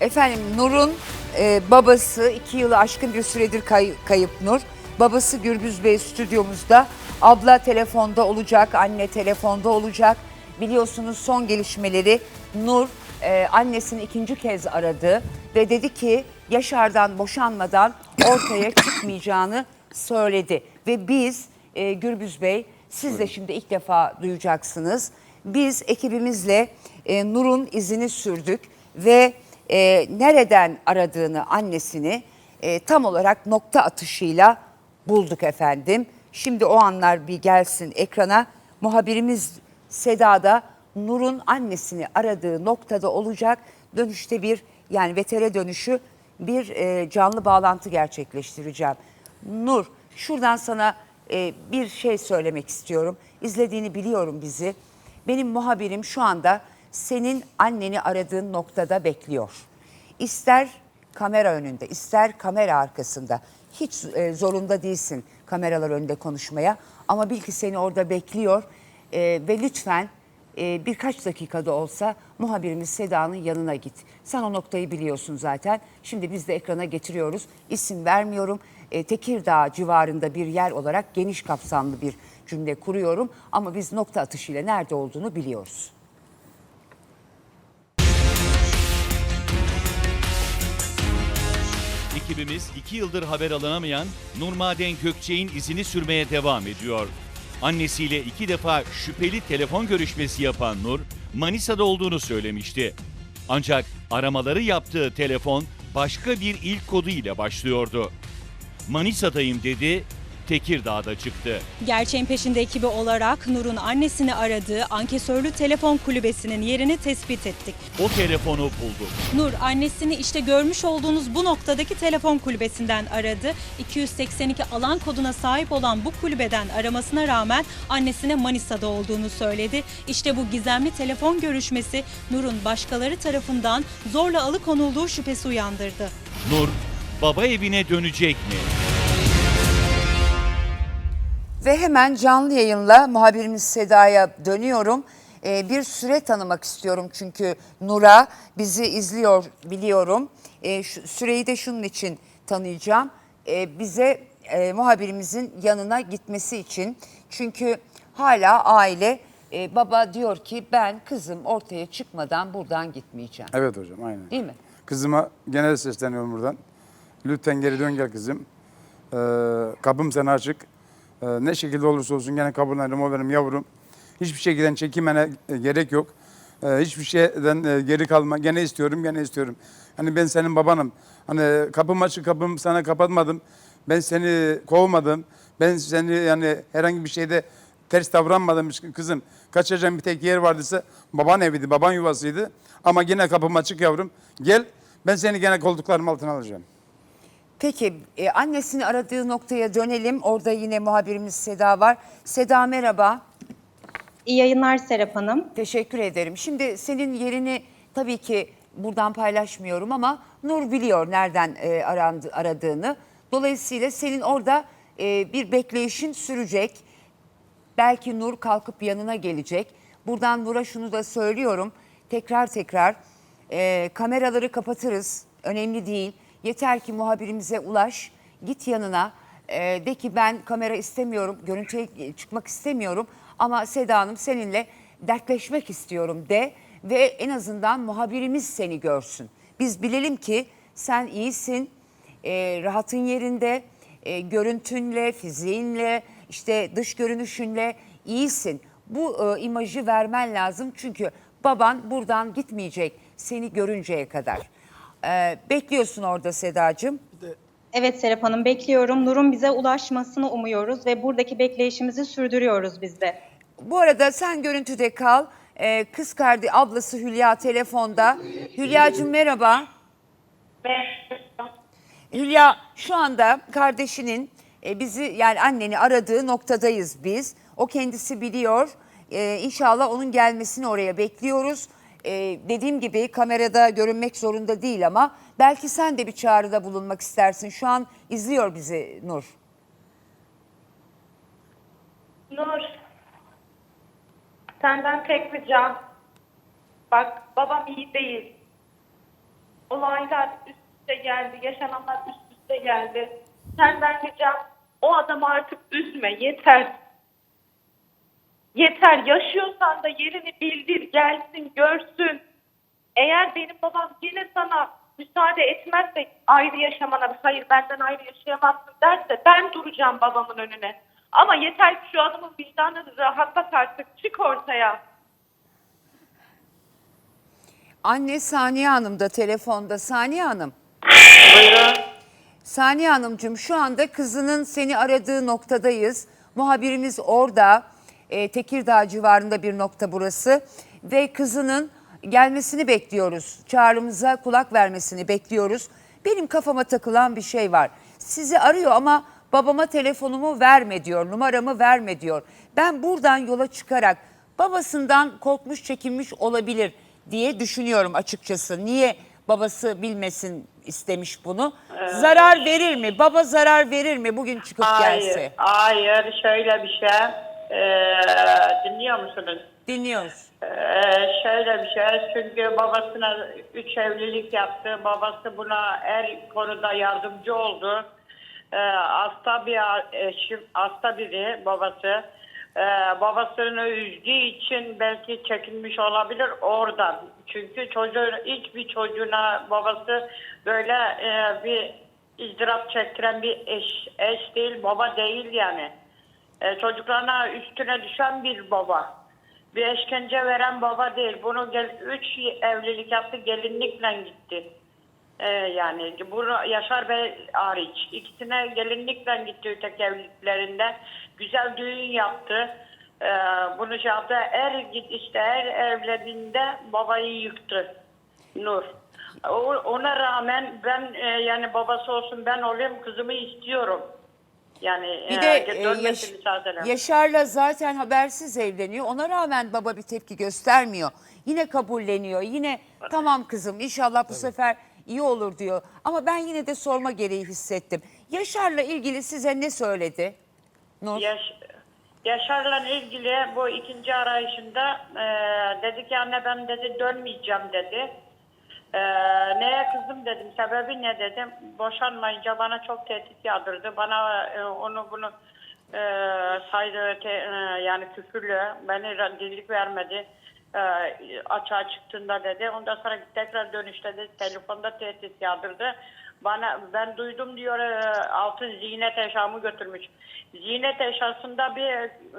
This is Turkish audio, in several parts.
Efendim Nur'un e, babası iki yılı aşkın bir süredir kay- kayıp Nur. Babası Gürbüz Bey stüdyomuzda. Abla telefonda olacak, anne telefonda olacak. Biliyorsunuz son gelişmeleri Nur e, annesini ikinci kez aradı ve dedi ki Yaşar'dan boşanmadan ortaya çıkmayacağını söyledi. Ve biz e, Gürbüz Bey siz de şimdi ilk defa duyacaksınız. Biz ekibimizle e, Nur'un izini sürdük ve e, nereden aradığını annesini e, tam olarak nokta atışıyla bulduk efendim. Şimdi o anlar bir gelsin ekrana. Muhabirimiz Seda da Nur'un annesini aradığı noktada olacak. Dönüşte bir yani vetere dönüşü bir e, canlı bağlantı gerçekleştireceğim. Nur şuradan sana e, bir şey söylemek istiyorum. İzlediğini biliyorum bizi. Benim muhabirim şu anda senin anneni aradığın noktada bekliyor. İster kamera önünde, ister kamera arkasında. Hiç e, zorunda değilsin kameralar önünde konuşmaya. Ama bil ki seni orada bekliyor. E, ve lütfen e, birkaç dakikada olsa muhabirimiz Seda'nın yanına git. Sen o noktayı biliyorsun zaten. Şimdi biz de ekrana getiriyoruz. İsim vermiyorum. E, Tekirdağ civarında bir yer olarak geniş kapsamlı bir cümle kuruyorum. Ama biz nokta atışıyla nerede olduğunu biliyoruz. Ekibimiz iki yıldır haber alınamayan Nurmaden Gökçe'nin izini sürmeye devam ediyor. Annesiyle iki defa şüpheli telefon görüşmesi yapan Nur, Manisa'da olduğunu söylemişti. Ancak aramaları yaptığı telefon başka bir ilk kodu ile başlıyordu. Manisa'dayım dedi, Tekirdağ'da çıktı. Gerçeğin peşinde ekibi olarak Nur'un annesini aradığı ankesörlü telefon kulübesinin yerini tespit ettik. O telefonu bulduk. Nur annesini işte görmüş olduğunuz bu noktadaki telefon kulübesinden aradı. 282 alan koduna sahip olan bu kulübeden aramasına rağmen annesine Manisa'da olduğunu söyledi. İşte bu gizemli telefon görüşmesi Nur'un başkaları tarafından zorla alıkonulduğu şüphesi uyandırdı. Nur, baba evine dönecek mi? Ve hemen canlı yayınla muhabirimiz Seda'ya dönüyorum. Ee, bir süre tanımak istiyorum çünkü Nur'a bizi izliyor biliyorum. Ee, şu, süreyi de şunun için tanıyacağım. Ee, bize e, muhabirimizin yanına gitmesi için. Çünkü hala aile e, baba diyor ki ben kızım ortaya çıkmadan buradan gitmeyeceğim. Evet hocam aynen. Değil mi? Kızıma genel sesleniyorum buradan. Lütfen geri dön gel kızım. Ee, kapım sana açık. Ee, ne şekilde olursa olsun gene kabullerim o benim yavrum. Hiçbir şekilde çekinmene e, gerek yok. Ee, hiçbir şeyden e, geri kalma. Gene istiyorum, gene istiyorum. Hani ben senin babanım. Hani kapım açık, kapım sana kapatmadım. Ben seni kovmadım. Ben seni yani herhangi bir şeyde ters davranmadım kızım. Kaçacağım bir tek yer vardıysa baban eviydi, baban yuvasıydı. Ama yine kapım açık yavrum. Gel ben seni gene kolduklarım altına alacağım. Peki e, annesini aradığı noktaya dönelim. Orada yine muhabirimiz Seda var. Seda merhaba. İyi yayınlar Serap Hanım. Teşekkür ederim. Şimdi senin yerini tabii ki buradan paylaşmıyorum ama Nur biliyor nereden e, arandı, aradığını. Dolayısıyla senin orada e, bir bekleyişin sürecek. Belki Nur kalkıp yanına gelecek. Buradan Nur'a şunu da söylüyorum. Tekrar tekrar e, kameraları kapatırız. Önemli değil. Yeter ki muhabirimize ulaş. Git yanına. E, de ki ben kamera istemiyorum. Görüntüye çıkmak istemiyorum. Ama Seda Hanım seninle dertleşmek istiyorum de. Ve en azından muhabirimiz seni görsün. Biz bilelim ki sen iyisin e, rahatın yerinde, e, görüntünle, fiziğinle, işte dış görünüşünle iyisin. Bu e, imajı vermen lazım çünkü baban buradan gitmeyecek seni görünceye kadar. E, bekliyorsun orada Sedacığım. Evet Serap Hanım bekliyorum. Nur'un bize ulaşmasını umuyoruz ve buradaki bekleyişimizi sürdürüyoruz biz de. Bu arada sen görüntüde kal. E, kız kardeşi ablası Hülya telefonda. Hülyacığım merhaba. Hülya şu anda kardeşinin e, bizi yani anneni aradığı noktadayız biz. O kendisi biliyor. E, inşallah onun gelmesini oraya bekliyoruz. E, dediğim gibi kamerada görünmek zorunda değil ama belki sen de bir çağrıda bulunmak istersin. Şu an izliyor bizi Nur. Nur, senden tek ricam. Bak babam iyi değil. olaylar üst üste geldi, yaşananlar üst üste geldi. Senden ricam o adamı artık üzme, yeter. Yeter, yaşıyorsan da yerini bildir, gelsin, görsün. Eğer benim babam yine sana müsaade etmezse ayrı yaşamana, hayır benden ayrı yaşayamazsın derse ben duracağım babamın önüne. Ama yeter ki şu adamın vicdanını rahatlat artık, çık ortaya. Anne Saniye Hanım da telefonda. Saniye Hanım. Buyurun. Saniye Hanımcığım şu anda kızının seni aradığı noktadayız. Muhabirimiz orada. E, Tekirdağ civarında bir nokta burası. Ve kızının gelmesini bekliyoruz. Çağrımıza kulak vermesini bekliyoruz. Benim kafama takılan bir şey var. Sizi arıyor ama babama telefonumu verme diyor, numaramı verme diyor. Ben buradan yola çıkarak babasından korkmuş, çekinmiş olabilir diye düşünüyorum açıkçası. Niye babası bilmesin istemiş bunu? Zarar verir mi? Baba zarar verir mi bugün çıkıp gelse? Hayır, hayır. Şöyle bir şey. Ee, dinliyor musunuz? Dinliyoruz. Ee, şöyle bir şey. Çünkü babasına üç evlilik yaptı. Babası buna her konuda yardımcı oldu. Ee, hasta bir eşim, hasta biri babası. Ee, babasını üzdüğü için belki çekinmiş olabilir oradan. Çünkü çocuğun hiçbir çocuğuna babası böyle e, bir izdırap çektiren bir eş, eş değil, baba değil yani. E, çocuklarına üstüne düşen bir baba. Bir eşkence veren baba değil. Bunu gel, üç evlilik yaptı, gelinlikle gitti. E, yani bunu Yaşar Bey hariç. ikisine gelinlikle gitti tek evliliklerinde. Güzel düğün yaptı. E, bunu şey yaptı. Her git işte her evlediğinde babayı yıktı. Nur. Ona rağmen ben e, yani babası olsun ben olayım kızımı istiyorum. Yani Bir e, de e, dönmesi Yaş- Yaşar'la zaten habersiz evleniyor. Ona rağmen baba bir tepki göstermiyor. Yine kabulleniyor. Yine tamam kızım inşallah bu sefer iyi olur diyor. Ama ben yine de sorma gereği hissettim. Yaşar'la ilgili size ne söyledi? Nur. Yaş, Yaşar'la ilgili bu ikinci arayışında e, dedi ki anne ben dedi dönmeyeceğim dedi. E, neye kızım dedim sebebi ne dedim. Boşanmayınca bana çok tehdit yağdırdı. Bana e, onu bunu e, saydı te- e, yani küfürlü beni dillik vermedi. E, açığa çıktığında dedi. Ondan sonra tekrar dönüşte dedi telefonda tehdit yağdırdı. Bana ben duydum diyor e, altın ziynet eşyamı götürmüş. Ziynet eşyasında bir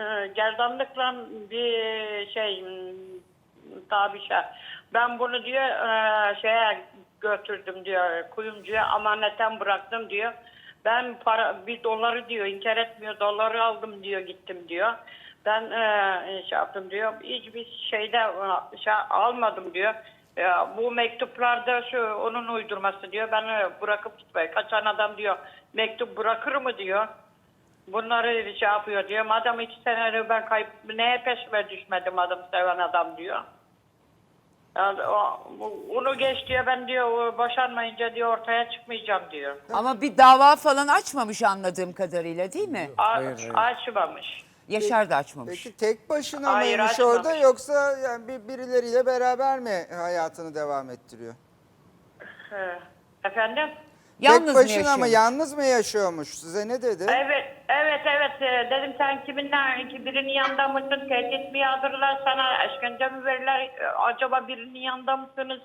e, gerdanlıkla bir şey m, tabi şey. Ben bunu diyor e, şeye götürdüm diyor kuyumcuya amaneten bıraktım diyor. Ben para bir doları diyor inkar etmiyor doları aldım diyor gittim diyor. Ben e, şey yaptım diyor. Hiçbir şeyde e, şey almadım diyor. Ya, bu mektuplarda şu onun uydurması diyor. Ben e, bırakıp gitmeyi. Kaçan adam diyor mektup bırakır mı diyor. Bunları şey yapıyor diyor. Madem iki senedir ben kayıp neye peşime düşmedim adam seven adam diyor. Onu geç diyor ben diyor boşanmayınca diyor ortaya çıkmayacağım diyor. Ama bir dava falan açmamış anladığım kadarıyla değil mi? A- Hayır, hayır. Açmamış. Yaşar da açmamış. Peki tek başına Hayır, mıymış açmamış. orada yoksa yani bir, birileriyle beraber mi hayatını devam ettiriyor? He. Efendim? Yalnız tek mı başına mı yalnız mı yaşıyormuş? Size ne dedi? Evet, evet, evet. Ee, Dedim sen kiminle, ki birinin yanında mısın? Tehdit mi yağdırırlar sana? Eşkence mi verirler? Ee, Acaba birinin yanında mısınız?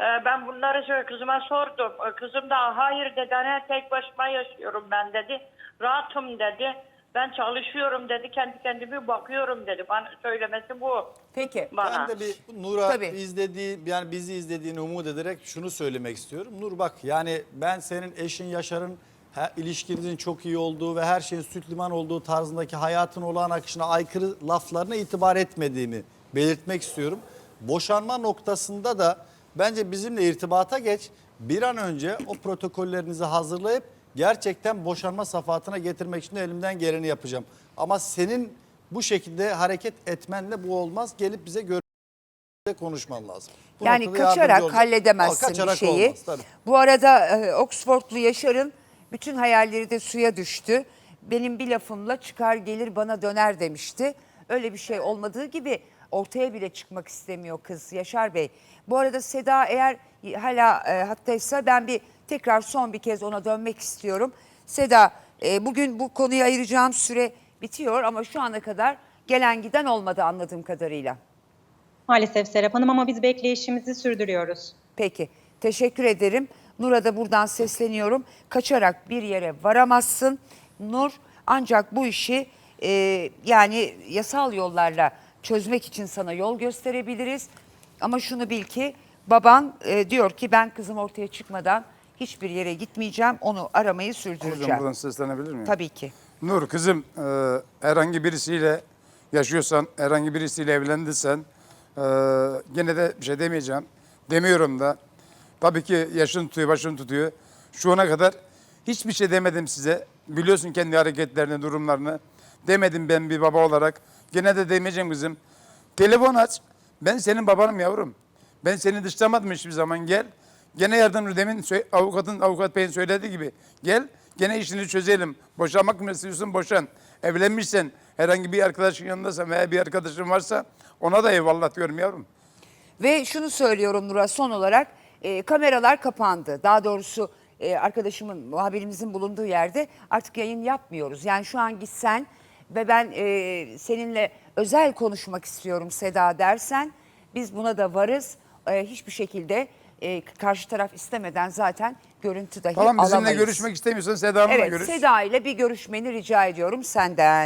Ee, Ben bunları şöyle kızıma sordum. Ee, Kızım da hayır dedi. Hani tek başıma yaşıyorum ben dedi. Rahatım dedi. Ben çalışıyorum dedi. Kendi kendime bakıyorum dedi. Bana söylemesi bu Peki. bana. Ben de bir Nur'a Tabii. izlediği yani bizi izlediğini umut ederek şunu söylemek istiyorum. Nur bak yani ben senin eşin Yaşar'ın ilişkinizin çok iyi olduğu ve her şeyin süt liman olduğu tarzındaki hayatın olağan akışına aykırı laflarına itibar etmediğimi belirtmek istiyorum. Boşanma noktasında da bence bizimle irtibata geç. Bir an önce o protokollerinizi hazırlayıp gerçekten boşanma safahatına getirmek için de elimden geleni yapacağım. Ama senin bu şekilde hareket etmenle bu olmaz. Gelip bize gör konuşman lazım. Bu Yani noktada yardımcı kaçarak halledemezsin Aa, kaçarak bir şeyi. olmaz, tabii. Bu arada e, Oxfordlu Yaşar'ın bütün hayalleri de suya düştü. Benim bir lafımla çıkar gelir bana döner demişti. Öyle bir şey olmadığı gibi Ortaya bile çıkmak istemiyor kız Yaşar Bey. Bu arada Seda eğer hala e, hattaysa ben bir tekrar son bir kez ona dönmek istiyorum. Seda e, bugün bu konuya ayıracağım süre bitiyor ama şu ana kadar gelen giden olmadı anladığım kadarıyla. Maalesef Serap Hanım ama biz bekleyişimizi sürdürüyoruz. Peki teşekkür ederim. Nur'a da buradan sesleniyorum. Kaçarak bir yere varamazsın. Nur ancak bu işi e, yani yasal yollarla çözmek için sana yol gösterebiliriz. Ama şunu bil ki baban e, diyor ki ben kızım ortaya çıkmadan hiçbir yere gitmeyeceğim. Onu aramayı Hocam sürdüreceğim. buradan seslenebilir miyim? Tabii ki. Nur kızım e, herhangi birisiyle yaşıyorsan, herhangi birisiyle evlendiysen e, gene de bir şey demeyeceğim. Demiyorum da. Tabii ki yaşın tutuyor, başın tutuyor. Şu ana kadar hiçbir şey demedim size. Biliyorsun kendi hareketlerini, durumlarını. Demedim ben bir baba olarak. Gene de demeyeceğim kızım. Telefon aç. Ben senin babanım yavrum. Ben seni dışlamadım hiçbir zaman. Gel. Gene yardımcı demin avukatın avukat beyin söylediği gibi. Gel. Gene işini çözelim. Boşanmak mı istiyorsun? Boşan. Evlenmişsen herhangi bir arkadaşın yanındaysan veya bir arkadaşın varsa ona da eyvallah diyorum yavrum. Ve şunu söylüyorum Nur'a son olarak e, kameralar kapandı. Daha doğrusu e, arkadaşımın, muhabirimizin bulunduğu yerde artık yayın yapmıyoruz. Yani şu an gitsen ve ben e, seninle özel konuşmak istiyorum Seda dersen biz buna da varız. E, hiçbir şekilde e, karşı taraf istemeden zaten görüntü dahi Tamam bizimle alamayız. görüşmek istemiyorsan Seda Hanım'la Evet görüş. Seda ile bir görüşmeni rica ediyorum senden.